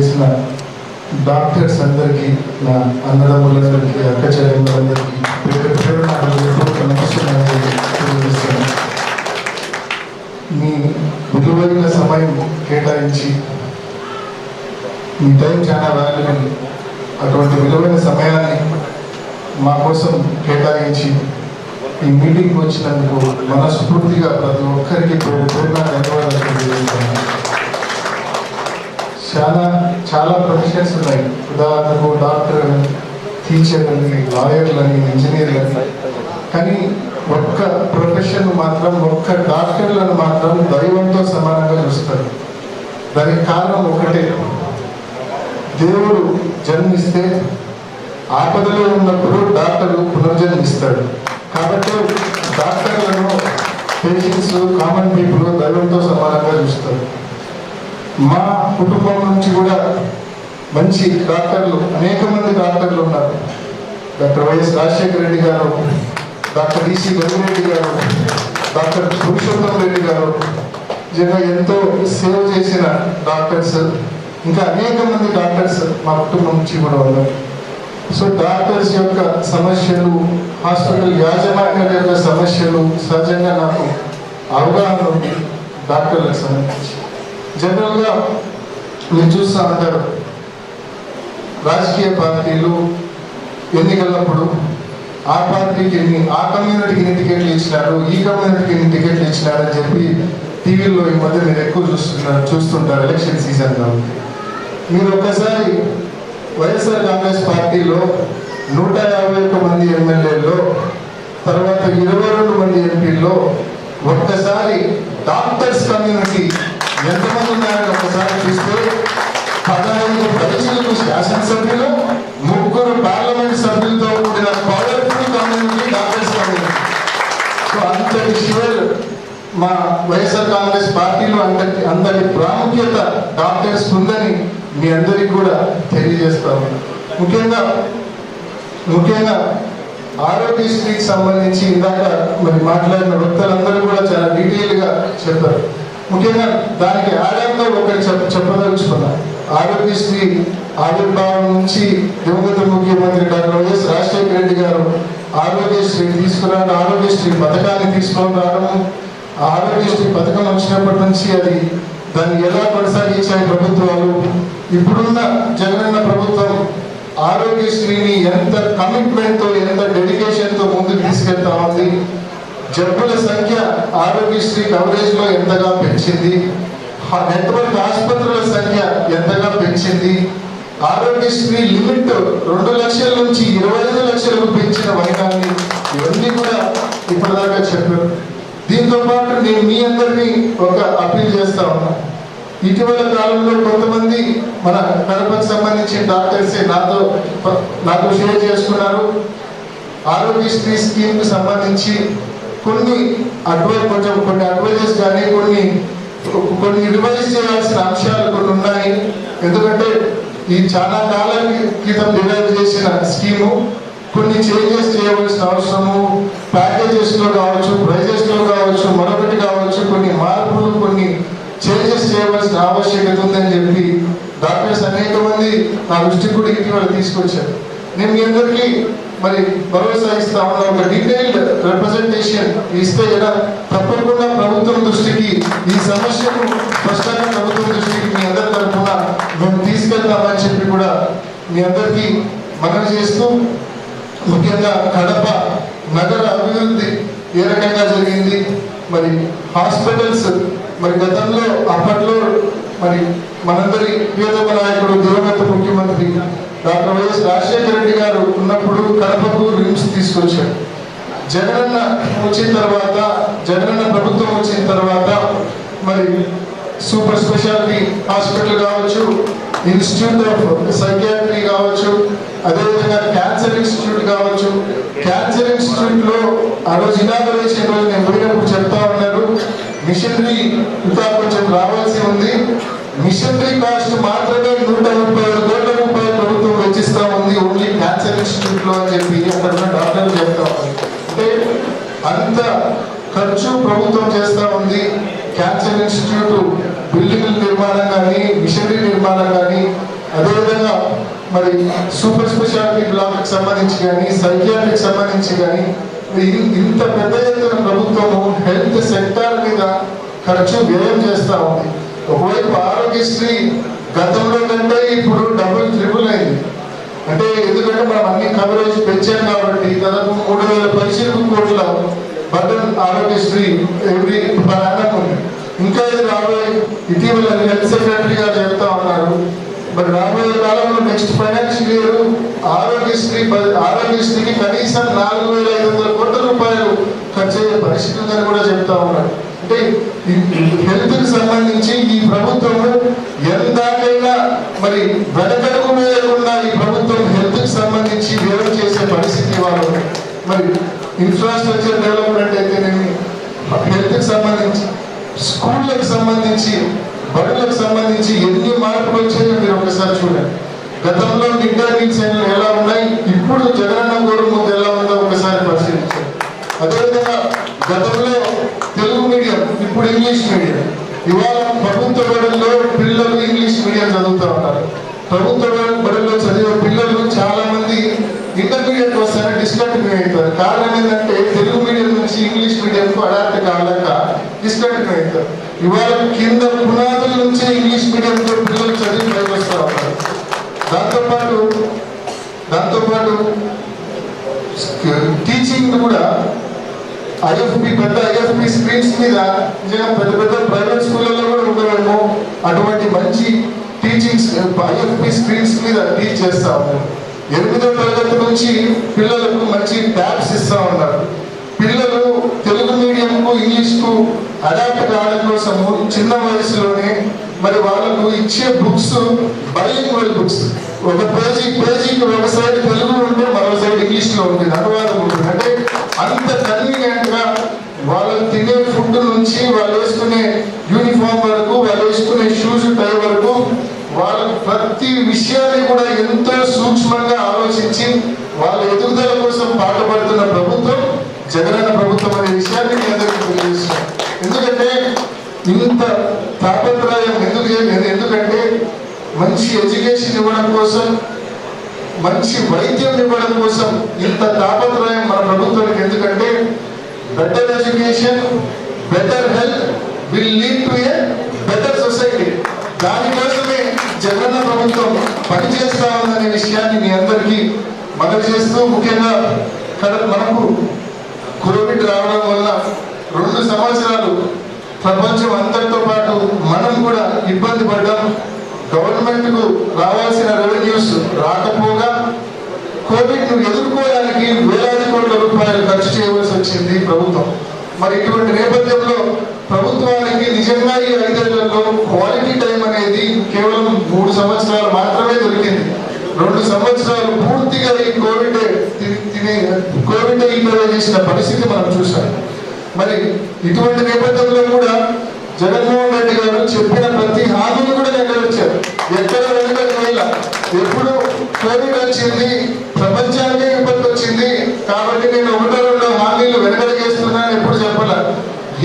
చేసిన డాక్టర్స్ అందరికీ నా అన్నదమ్ములందరికీ అక్క చెల్లెములందరికీ మీ విలువైన సమయం కేటాయించి మీ టైం చాలా వాల్యుబుల్. అటువంటి విలువైన సమయాన్ని మా కోసం కేటాయించి ఈ మీటింగ్ వచ్చినందుకు మనస్ఫూర్తిగా ప్రతి ఒక్కరికి పేరు ధన్యవాదాలు తెలియజేస్తున్నాను. చాలా చాలా ప్రొఫెషన్స్ ఉన్నాయి. ఉదాహరణకు డాక్టర్ టీచర్ అని లాయర్లు అని ఇంజనీర్లు అని కానీ ఒక్క ప్రొఫెషన్ మాత్రం ఒక్క డాక్టర్లను మాత్రం దైవంతో సమానంగా చూస్తారు. దానికి కారణం ఒకటే. దేవుడు జన్మిస్తే ఆపదలో ఉన్నప్పుడు డాక్టర్ పునర్జన్మిస్తాడు. కాబట్టి డాక్టర్లను పేషెంట్స్ కామన్ పీపుల్ దైవంతో సమానంగా చూస్తారు. మా కుటుంబం నుంచి కూడా మంచి డాక్టర్లు అనేక మంది డాక్టర్లు ఉన్నారు. డాక్టర్ వైఎస్ రాజశేఖర రెడ్డి గారు డాక్టర్ ఈసి రఘురెడ్డి గారు డాక్టర్ పురుషోత్తం రెడ్డి గారు నిజంగా ఎంతో సేవ చేసిన డాక్టర్స్ ఇంకా అనేక మంది డాక్టర్స్ మా కుటుంబం నుంచి కూడా ఉన్నారు. సో డాక్టర్స్ యొక్క సమస్యలు హాస్పిటల్ యాజమాన్యాల యొక్క సమస్యలు సహజంగా నాకు అవగాహన ఉంది డాక్టర్లకు సంబంధించి. జనరల్గా మీరు చూస్తూ ఉంటారు. రాజకీయ పార్టీలు ఎన్నికలప్పుడు ఆ పార్టీకి ఎన్ని ఆ కమ్యూనిటీకి ఎన్ని టికెట్లు ఇచ్చినారు ఈ కమ్యూనిటీకి ఎన్ని టికెట్లు ఇచ్చినారు అని చెప్పి టీవీలో ఈ మధ్య మీరు ఎక్కువ చూస్తున్నారు చూస్తుంటారు ఎలక్షన్ సీజన్ మీరు ఒక్కసారి వైఎస్ఆర్ కాంగ్రెస్ పార్టీలో నూట యాభై ఒక్క మంది ఎమ్మెల్యేల్లో తర్వాత ఇరవై రెండు మంది ఎంపీల్లో ఒక్కసారి డాక్టర్స్ కమ్యూనిటీ ఎంతమంది ఉన్నారని ఒకసారి చూస్తే పదహైదు శాసన శాసనసభ్యులు ముగ్గురు పార్లమెంట్ సభ్యులతో కూడిన powerful community Congress community so అంతటి షేర్ మా వైఎస్ఆర్ కాంగ్రెస్ పార్టీలో అంతటి అంతటి ప్రాముఖ్యత డాక్టర్స్ ఉందని మీ అందరికీ కూడా తెలియజేస్తాము ముఖ్యంగా ముఖ్యంగా ఆరోగ్యశ్రీకి సంబంధించి ఇందాక మరి మాట్లాడిన వ్యక్తులందరూ కూడా చాలా డీటెయిల్గా చెప్పారు. ముఖ్యంగా దానికి ఆలయంలో ఒకటి చెప్ప చెప్పదలుచుకున్నా. ఆరోగ్యశ్రీ ఆవిర్భావం నుంచి దివంగత ముఖ్యమంత్రి డాక్టర్ వైఎస్ రాజశేఖర రెడ్డి గారు ఆరోగ్యశ్రీ తీసుకురావడం ఆరోగ్యశ్రీ పథకాన్ని తీసుకొని రావడం ఆ ఆరోగ్యశ్రీ పథకం వచ్చినప్పటి నుంచి అది దాన్ని ఎలా కొనసాగించాయి ప్రభుత్వాలు ఇప్పుడున్న జగనన్న ప్రభుత్వం ఆరోగ్యశ్రీని ఎంత కమిట్మెంట్తో ఎంత డెడికేషన్తో ముందుకు తీసుకెళ్తా ఉంది జబ్బుల సంఖ్య ఆరోగ్యశ్రీ కవరేజ్లో ఎంతగా పెంచింది? ఆ నెట్వర్క్ ఆసుపత్రుల సంఖ్య ఎంతగా పెంచింది? ఆరోగ్యశ్రీ లిమిట్ రెండు లక్షల నుంచి ఇరవై ఐదు లక్షలకు పెంచిన వైనాన్ని ఇవన్నీ కూడా ఇప్పటిదాకా చెప్పారు. దీంతో పాటు నేను మీ అందరినీ ఒక అప్పీల్ చేస్తా ఉన్నా. ఇటీవల కాలంలో కొంతమంది మన కడపకు సంబంధించిన డాక్టర్స్ నాతో నాతో షేర్ చేసుకున్నారు ఆరోగ్యశ్రీ స్కీమ్కు సంబంధించి కొన్ని అడ్వైజ్ కొంచెం కొన్ని అడ్వైజెస్ కానీ కొన్ని కొన్ని రివైజ్ చేయాల్సిన అంశాలు కొన్ని ఉన్నాయి. ఎందుకంటే ఈ చాలా కాలం క్రితం డిరైవ్ చేసిన స్కీము కొన్ని చేంజెస్ చేయవలసిన అవసరము ప్యాకేజెస్లో కావచ్చు ప్రైజెస్లో కావచ్చు మరొకటి కావచ్చు కొన్ని మార్పులు కొన్ని చేంజెస్ చేయవలసిన ఆవశ్యకత ఉందని చెప్పి డాక్టర్స్ అనేక మంది నా దృష్టికి కూడా ఇటీవల తీసుకొచ్చారు. నేను మీ అందరికీ మరి భరోసా ఇస్తా ఉన్న ఒక డీటెయిల్డ్ రిప్రజెంటేషన్ ఇస్తే కదా తప్పకుండా ప్రభుత్వం దృష్టికి ఈ సమస్యను స్పష్టంగా ప్రభుత్వం దృష్టికి మీ అందరి తరఫున మేము తీసుకెళ్తామని చెప్పి కూడా మీ అందరికీ మనవి చేస్తూ ముఖ్యంగా కడప నగర అభివృద్ధి ఏ రకంగా జరిగింది? మరి హాస్పిటల్స్ మరి గతంలో అప్పట్లో మరి మనందరి ప్రియతమ నాయకుడు దివంగత ముఖ్యమంత్రి డాక్టర్ వైఎస్ రాజశేఖర రెడ్డి గారు ఉన్నప్పుడు కడపకు రిమ్స్ తీసుకొచ్చారు. జగనన్న వచ్చిన తర్వాత జగనన్న ప్రభుత్వం వచ్చిన తర్వాత మరి సూపర్ స్పెషాలిటీ హాస్పిటల్ కావచ్చు ఇన్స్టిట్యూట్ ఆఫ్ సైకియాట్రీ కావచ్చు అదేవిధంగా క్యాన్సర్ ఇన్స్టిట్యూట్ కావచ్చు. క్యాన్సర్ ఇన్స్టిట్యూట్లో ఆ రోజు ఇనాగరేషన్ రోజు నేను పోయినప్పుడు చెప్తా ఉన్నారు మిషనరీ ఇంకా కొంచెం రావాల్సి ఉంది. మిషనరీ కాస్ట్ మాత్రమే నూట ముప్పై ఇంట్లో అని చెప్పి అక్కడ ఉన్న డాక్టర్లు చెప్తా ఉంది అంటే అంత ఖర్చు ప్రభుత్వం చేస్తా ఉంది. క్యాన్సర్ ఇన్స్టిట్యూట్ బిల్డింగ్ నిర్మాణం కానీ మిషనరీ నిర్మాణం కానీ అదేవిధంగా మరి సూపర్ స్పెషాలిటీ బ్లాక్ సంబంధించి కానీ సైకియాట్రిక్ సంబంధించి కానీ ఇంత పెద్ద ఎత్తున ప్రభుత్వము హెల్త్ సెక్టార్ మీద ఖర్చు వ్యయం చేస్తా ఉంది. ఒకవైపు ఆరోగ్యశ్రీ గతంలో కంటే ఇప్పుడు డబుల్ ట్రిపుల్ అయింది. అంటే ఎందుకంటే మనం అన్ని కవరేజ్ పెంచాం కాబట్టి దాదాపు మూడు వేల పైసలు కోట్ల బటన్ ఆరోగ్యశ్రీ ఎవ్రీ ప్రాణం ఉంది. ఇంకా ఇది రాబోయే ఇటీవల హెల్త్ సెక్రటరీ గారు చెప్తా ఉన్నారు. మరి రాబోయే కాలంలో నెక్స్ట్ ఫైనాన్షియల్ ఇయర్ ఆరోగ్యశ్రీ ఆరోగ్యశ్రీకి కనీసం నాలుగు వేల ఐదు వందల కోట్ల రూపాయలు ఖర్చు అయ్యే పరిస్థితి ఉందని కూడా చెప్తా ఉన్నారు. అంటే హెల్త్కి సంబంధించి ఈ ప్రభుత్వము ఎందాకైనా మరి వెనకడుగు వేయకుండా ఈ ప్రభుత్వం హెల్త్కి సంబంధించి వ్యయం చేసే పరిస్థితి వాళ్ళు మరి ఇన్ఫ్రాస్ట్రక్చర్ డెవలప్మెంట్ అయితేనేమి? హెల్త్కి సంబంధించి స్కూళ్ళకి సంబంధించి బడులకు సంబంధించి ఎన్ని మార్పులు వచ్చాయో మీరు ఒకసారి చూడండి. గతంలో నిండా డే ఎలా ఉన్నాయి? ఇప్పుడు జగనన్న గోరు ముందు ఎలా ఉందో ఒకసారి పరిశీలించండి. అదేవిధంగా గతంలో తెలుగు మీడియం ఇప్పుడు ఇంగ్లీష్ మీడియం. ఇవాళ ప్రభుత్వ బడుల్లో పిల్లలు ఇంగ్లీష్ మీడియం చదువుతూ ఉంటారు ప్రభుత్వ బడుల్లో చదివే పిల్లలు చాలా మంది ఇంటర్మీడియట్ వస్తారని డిస్కంటిన్యూ అవుతారు. కారణం ఏంటంటే తెలుగు మీడియం నుంచి ఇంగ్లీష్ మీడియం కు అడాప్ట్ కాలేక డిస్కంటిన్యూ అవుతారు. ఇవాళ కింద పునాదుల నుంచే ఇంగ్లీష్ మీడియం తో పిల్లలు చదివి పైకి వస్తూ ఉంటారు దాంతోపాటు దాంతోపాటు టీచింగ్ కూడా ఐఎఫ్పి పెద్ద ఐఎఫ్పి స్క్రీన్స్ మీద నేను పెద్ద పెద్ద ప్రైవేట్ స్కూళ్ళలో కూడా ఉండవేమో అటువంటి మంచి టీచింగ్స్ ఐఎఫ్పి స్క్రీన్స్ మీద టీచ్ చేస్తాము. ఎనిమిదో తరగతి నుంచి పిల్లలకు మంచి ట్యాబ్స్ ఇస్తా ఉన్నారు. పిల్లలు తెలుగు మీడియంకు ఇంగ్లీష్కు అడాప్ట్ కావడం కోసము చిన్న వయసులోనే మరి వాళ్ళకు ఇచ్చే బుక్స్ బైలింగ్వల్ బుక్స్ ఒక పేజీ పేజీకి ఒక సైడ్ తెలుగు ఉంటే మరో సైడ్ ఇంగ్లీష్లో ఉంటుంది అనువాదం ఉంటుంది. అంటే అంత కన్వీనియంట్గా వాళ్ళు తినే ఫుడ్ నుంచి వాళ్ళు వేసుకునే యూనిఫామ్ వరకు వాళ్ళు వేసుకునే షూస్ టై వరకు వాళ్ళ ప్రతి విషయాన్ని కూడా ఎంతో సూక్ష్మంగా ఆలోచించి వాళ్ళ ఎదుగుదల కోసం పాటుపడుతున్న ప్రభుత్వం జగనన్న ప్రభుత్వం అనే విషయాన్ని మీ అందరికీ తెలియజేస్తున్నాం. ఎందుకంటే ఇంత తాపత్రయం ఎందుకు ఎందుకంటే మంచి ఎడ్యుకేషన్ ఇవ్వడం కోసం మంచి వైద్యం ఇవ్వడం కోసం ఇంత తాపత్రయం మన ప్రభుత్వానికి ఎందుకంటే better education better health will lead to a better society దానికోసమే జగన్ ప్రభుత్వం పనిచేస్తా ఉందనే విషయాన్ని మీ అందరికీ మనవి చేస్తూ ముఖ్యంగా మనకు కోవిడ్ రావడం వల్ల రెండు సంవత్సరాలు ప్రపంచం అంతటితో పాటు మనం కూడా ఇబ్బంది పడ్డాం. గవర్నమెంట్కు రావాల్సిన కోవిడ్ను ఎదుర్కోవడానికి వేలాది కోట్ల రూపాయలు ఖర్చు చేయవలసి వచ్చింది ప్రభుత్వం. మరి ఇటువంటి నేపథ్యంలో ప్రభుత్వానికి నిజంగా ఈ ఐదేళ్ళలో క్వాలిటీ టైం అనేది కేవలం మూడు సంవత్సరాలు మాత్రమే దొరికింది. రెండు సంవత్సరాలు పూర్తిగా ఈ కోవిడ్ కోవిడ్ ఈక్వల్ చేసిన పరిస్థితి మనం చూసాం మరి ఇటువంటి నేపథ్యంలో కూడా జగన్మోహన్ రెడ్డి గారు చెప్పిన ప్రతి హామీని కూడా నెరవేర్చారు. ఎక్కడ వెనుకకు వెళ్ళ ఎప్పుడు కోవిడ్ వచ్చింది ప్రపంచానికి ఇబ్బంది వచ్చింది కాబట్టి నేను ఒకటో రెండో హామీలు వెనకడిగేస్తున్నాను ఎప్పుడు చెప్పాల.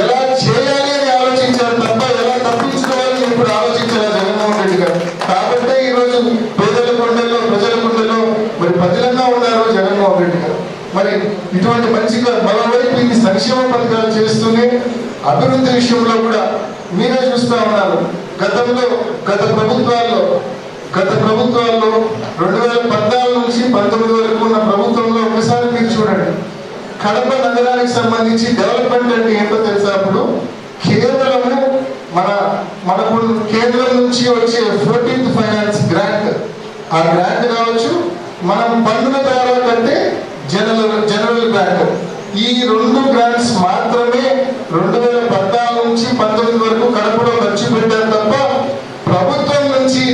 ఎలా చేయాలి అని ఆలోచించారు తప్ప ఎలా తప్పించుకోవాలని ఇప్పుడు ఆలోచించారు జగన్మోహన్ రెడ్డి గారు. కాబట్టి ఈరోజు పేదల గుండెల్లో ప్రజల గుండెల్లో మరి ప్రజలంగా ఉన్నారు జగన్మోహన్ రెడ్డి గారు. మరి ఇటువంటి మంచిగా మరోవైపు ఇది సంక్షేమ పథకాలు చేస్తూనే అభివృద్ధి విషయంలో కూడా మీరే చూస్తా ఉన్నారు. గతంలో గత ప్రభుత్వాల్లో గత ప్రభుత్వ రెండు వేల పద్నాలుగు నుంచి పంతొమ్మిది వరకు ఉన్న ప్రభుత్వంలో ఒకసారి మీరు చూడండి కడప నగరానికి సంబంధించి డెవలప్మెంట్ అంటే ఏంటో తెలుసా అప్పుడు? కేవలము మన మనకు కేంద్రం నుంచి వచ్చే ఫోర్టీన్త్ ఫైనాన్స్ గ్రాంట్. ఆ గ్రాంట్ కావచ్చు మనం పన్నుల ద్వారా కంటే జనరల్ జనరల్ గ్రాంట్. ఈ రెండు గ్రాంట్స్ మాత్రమే రెండు వేల పద్నాలుగు నుంచి పంతొమ్మిది వరకు కడపలో ఖర్చు పెట్టారు తప్ప ప్రభుత్వం నుంచి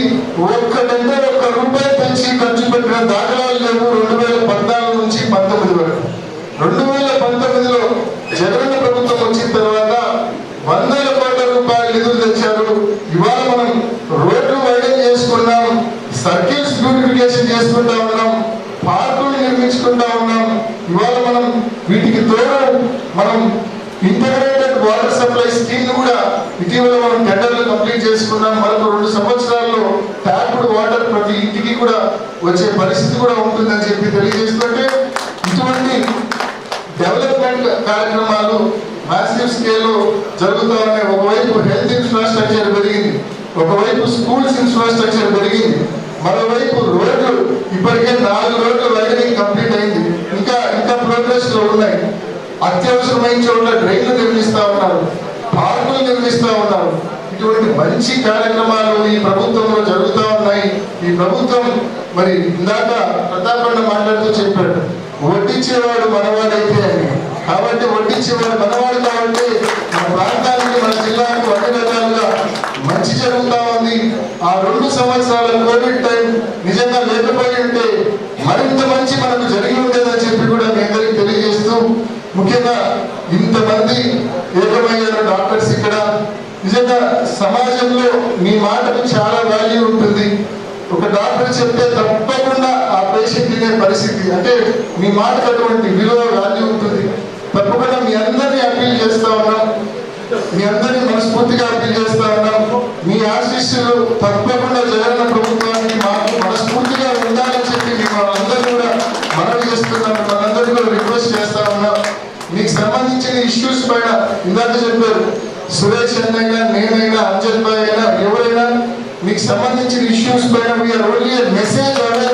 ఒక్కటంటే ఒక్క రూపాయి పెంచి ఖర్చు పెట్టిన దాఖలా లేవు రెండు వేల పద్నాలుగు నుంచి పంతొమ్మిది వరకు రెండు వేల పంతొమ్మిదిలో జగన్ ప్రభుత్వం వచ్చిన తర్వాత వందల కోట్ల రూపాయలు నిధులు తెచ్చారు. ఇవాళ మనం రోడ్లు వైడన్ చేసుకున్నాం సర్కిల్స్ బ్యూటిఫికేషన్ చేసుకుంటా ఉన్నాం పార్కులు నిర్మించుకుంటా ఉన్నాం. ఇవాళ మనం వీటికి తోడు మనం ఇంటగ్రేటెడ్ వాటర్ సప్లై స్కీమ్ కూడా ఇటీవల మనం టెండర్లు కంప్లీట్ కంప్లీట్ చేసుకున్నాం. మరొక రెండు సంవత్సరాల్లో ట్యాప్డ్ వాటర్ ప్రతి ఇంటికి కూడా వచ్చే పరిస్థితి కూడా ఉంటుందని చెప్పి తెలియజేస్తుంటే ఇటువంటి డెవలప్మెంట్ కార్యక్రమాలు మ్యాసివ్ స్కేల్లో జరుగుతూ ఒకవైపు హెల్త్ ఇన్ఫ్రాస్ట్రక్చర్ పెరిగింది ఒకవైపు స్కూల్స్ ఇన్ఫ్రాస్ట్రక్చర్ పెరిగింది మరోవైపు రోడ్లు ఇప్పటికే నాలుగు రోడ్లు వైరింగ్ కంప్లీట్ అయింది. ఇంకా ఇంకా ప్రోగ్రెస్లో ఉన్నాయి. అత్యవసరమైన చోట్ల డ్రైన్లు నిర్మిస్తా ఉన్నారు పార్కులు నిర్మిస్తా ఉన్నారు. ఇటువంటి మంచి కార్యక్రమాలు ఈ ప్రభుత్వంలో జరుగుతూ ఉన్నాయి. ఈ ప్రభుత్వం మరి ఇందాక ప్రతాపన్న మాట్లాడుతూ చెప్పాడు వడ్డించేవాడు మనవాడైతే కాబట్టి వడ్డించి మన మనవాడు కాబట్టి మన ప్రాంతానికి మన జిల్లాకు అన్ని రకాలుగా మంచి జరుగుతా ఉంది. ఆ రెండు సంవత్సరాల కోవిడ్ టైం నిజంగా లేకపోయి ఉంటే మరింత మంచి మనకు జరిగి ఉండేదని చెప్పి కూడా మీ అందరికి తెలియజేస్తూ ముఖ్యంగా ఇంతమంది ఏకమయ్యారు డాక్టర్స్ ఇక్కడ. నిజంగా సమాజంలో మీ మాటకు చాలా వాల్యూ ఉంటుంది. ఒక డాక్టర్ చెప్తే తప్పకుండా ఆ పేషెంట్ వినే పరిస్థితి అంటే మీ మాటకు అటువంటి విలువ వాల్యూ ఉంటుంది. తప్పకుండా మీ అందరినీ అప్పీల్ చేస్తా ఉన్నాం. మీ అందరినీ మనస్ఫూర్తిగా అప్పీల్ చేస్తా ఉన్నాం. మీ ఆశీస్సులు తప్పకుండా జగన్ ప్రభుత్వానికి మాకు మనస్ఫూర్తిగా ఉండాలని చెప్పి మిమ్మల్ని అందరూ కూడా మనవి చేస్తున్నాం మనందరూ కూడా రిక్వెస్ట్ చేస్తా ఉన్నాం. మీకు సంబంధించిన ఇష్యూస్ పైన ఇందాక చెప్పారు. సురేష్ అన్నైనా నేనైనా అంజన్ బాయ్ అయినా ఎవరైనా మీకు సంబంధించిన ఇష్యూస్ పైన వీఆర్ ఓన్లీ మెసేజ్ అవ్వాలి